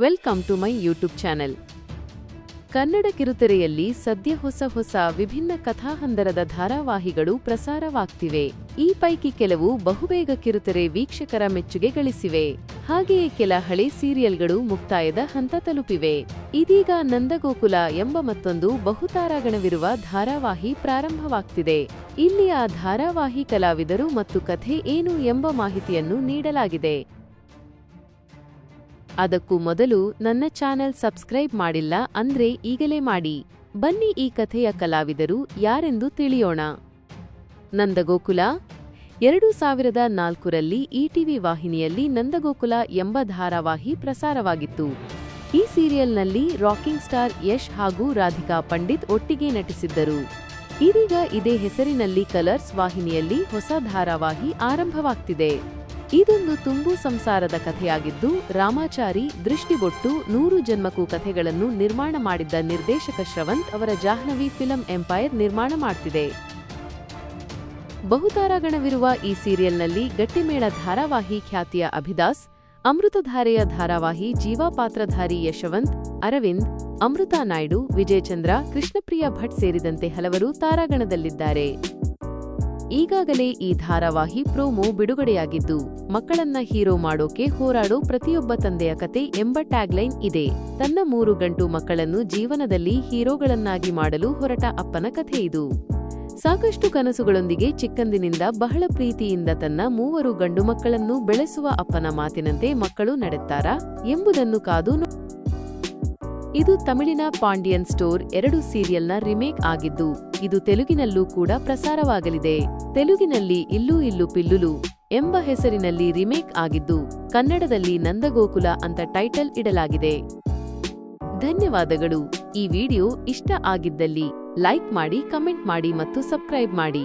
Welcome to my YouTube channel. Kannada ಕಿರುತೆರೆಯಲ್ಲಿ ಸದ್ಯ ಹೊಸ ಹೊಸ ವಿಭಿನ್ನ ಕಥಾಹಂದರದ ಧಾರಾವಾಹಿಗಳು ಪ್ರಸಾರವಾಗ್ತಿವೆ. ಈ ಪೈಕಿ ಕೆಲವು ಬಹುಬೇಗ ಕಿರುತೆರೆ ವೀಕ್ಷಕರ ಮೆಚ್ಚುಗೆ ಗಳಿಸಿವೆ. ಹಾಗೆಯೇ ಕೆಲ ಹಳೆ ಸೀರಿಯಲ್ಗಳು ಮುಕ್ತಾಯದ ಹಂತ ತಲುಪಿವೆ. ಇದೀಗ ನಂದಗೋಕುಲ ಎಂಬ ಮತ್ತೊಂದು ಬಹುತಾರಾಗಣವಿರುವ ಧಾರಾವಾಹಿ ಪ್ರಾರಂಭವಾಗ್ತಿದೆ. ಇಲ್ಲಿ ಆ ಧಾರಾವಾಹಿ ಕಲಾವಿದರು ಮತ್ತು ಕಥೆ ಏನು ಎಂಬ ಮಾಹಿತಿಯನ್ನು ನೀಡಲಾಗಿದೆ. ಅದಕ್ಕೂ ಮೊದಲು ನನ್ನ ಚಾನೆಲ್ ಸಬ್ಸ್ಕ್ರೈಬ್ ಮಾಡಿಲ್ಲ ಅಂದ್ರೆ ಈಗಲೇ ಮಾಡಿ. ಬನ್ನಿ ಈ ಕಥೆಯ ಕಲಾವಿದರು ಯಾರೆಂದು ತಿಳಿಯೋಣ. ನಂದಗೋಕುಲ. ಎರಡು ಸಾವಿರದ ನಾಲ್ಕರಲ್ಲಿ ಇಟಿವಿ ವಾಹಿನಿಯಲ್ಲಿ ನಂದಗೋಕುಲ ಎಂಬ ಧಾರಾವಾಹಿ ಪ್ರಸಾರವಾಗಿತ್ತು. ಈ ಸೀರಿಯಲ್ನಲ್ಲಿ ರಾಕಿಂಗ್ ಸ್ಟಾರ್ ಯಶ್ ಹಾಗೂ ರಾಧಿಕಾ ಪಂಡಿತ್ ಒಟ್ಟಿಗೆ ನಟಿಸಿದ್ದರು. ಇದೀಗ ಇದೇ ಹೆಸರಿನಲ್ಲಿ ಕಲರ್ಸ್ ವಾಹಿನಿಯಲ್ಲಿ ಹೊಸ ಧಾರಾವಾಹಿ ಆರಂಭವಾಗ್ತಿದೆ. ಇದೊಂದು ತುಂಬು ಸಂಸಾರದ ಕಥೆಯಾಗಿದ್ದು, ರಾಮಾಚಾರಿ ದೃಷ್ಟಿಬೊಟ್ಟು ನೂರು ಜನ್ಮಕ್ಕೂ ಕಥೆಗಳನ್ನು ನಿರ್ಮಾಣ ಮಾಡಿದ್ದ ನಿರ್ದೇಶಕ ಶ್ರವಂತ್ ಅವರ ಜಾಹ್ನವಿ ಫಿಲಂ ಎಂಪೈರ್ ನಿರ್ಮಾಣ ಮಾಡ್ತಿದೆ. ಬಹುತಾರಾಗಣವಿರುವ ಈ ಸೀರಿಯಲ್ನಲ್ಲಿ ಗಟ್ಟಿಮೇಳ ಧಾರಾವಾಹಿ ಖ್ಯಾತಿಯ ಅಭಿದಾಸ್, ಅಮೃತಧಾರೆಯ ಧಾರಾವಾಹಿ ಜೀವಾ ಪಾತ್ರಧಾರಿ ಯಶವಂತ್, ಅರವಿಂದ್, ಅಮೃತಾ ನಾಯ್ಡು, ವಿಜಯಚಂದ್ರ, ಕೃಷ್ಣಪ್ರಿಯ ಭಟ್ ಸೇರಿದಂತೆ ಹಲವರು ತಾರಾಗಣದಲ್ಲಿದ್ದಾರೆ. ಈಗಾಗಲೇ ಈ ಧಾರಾವಾಹಿ ಪ್ರೋಮೋ ಬಿಡುಗಡೆಯಾಗಿದ್ದು, ಮಕ್ಕಳನ್ನ ಹೀರೋ ಮಾಡೋಕೆ ಹೋರಾಡೋ ಪ್ರತಿಯೊಬ್ಬ ತಂದೆಯ ಕತೆ ಎಂಬ ಟ್ಯಾಗ್ಲೈನ್ ಇದೆ. ತನ್ನ ಮೂರು ಗಂಟು ಮಕ್ಕಳನ್ನು ಜೀವನದಲ್ಲಿ ಹೀರೋಗಳನ್ನಾಗಿ ಮಾಡಲು ಹೊರಟ ಅಪ್ಪನ ಕಥೆ ಇದು. ಸಾಕಷ್ಟು ಕನಸುಗಳೊಂದಿಗೆ ಚಿಕ್ಕಂದಿನಿಂದ ಬಹಳ ಪ್ರೀತಿಯಿಂದ ತನ್ನ ಮೂವರು ಗಂಡು ಮಕ್ಕಳನ್ನು ಬೆಳೆಸುವ ಅಪ್ಪನ ಮಾತಿನಂತೆ ಮಕ್ಕಳು ನಡೆತ್ತಾರಾ ಎಂಬುದನ್ನು ಕಾದು ಇದು ತಮಿಳಿನ ಪಾಂಡಿಯನ್ ಸ್ಟೋರ್ ಎರಡು ಸೀರಿಯಲ್ನ ರಿಮೇಕ್ ಆಗಿದ್ದು, ಇದು ತೆಲುಗಿನಲ್ಲೂ ಕೂಡ ಪ್ರಸಾರವಾಗಲಿದೆ. ತೆಲುಗಿನಲ್ಲಿ ಇಲ್ಲೂ ಇಲ್ಲು ಪಿಲ್ಲುಲು ಎಂಬ ಹೆಸರಿನಲ್ಲಿ ರಿಮೇಕ್ ಆಗಿದ್ದು, ಕನ್ನಡದಲ್ಲಿ ನಂದಗೋಕುಲ ಅಂತ ಟೈಟಲ್ ಇಡಲಾಗಿದೆ. ಧನ್ಯವಾದಗಳು. ಈ ವಿಡಿಯೋ ಇಷ್ಟ ಆಗಿದ್ದಲ್ಲಿ ಲೈಕ್ ಮಾಡಿ, ಕಮೆಂಟ್ ಮಾಡಿ ಮತ್ತು ಸಬ್ಸ್ಕ್ರೈಬ್ ಮಾಡಿ.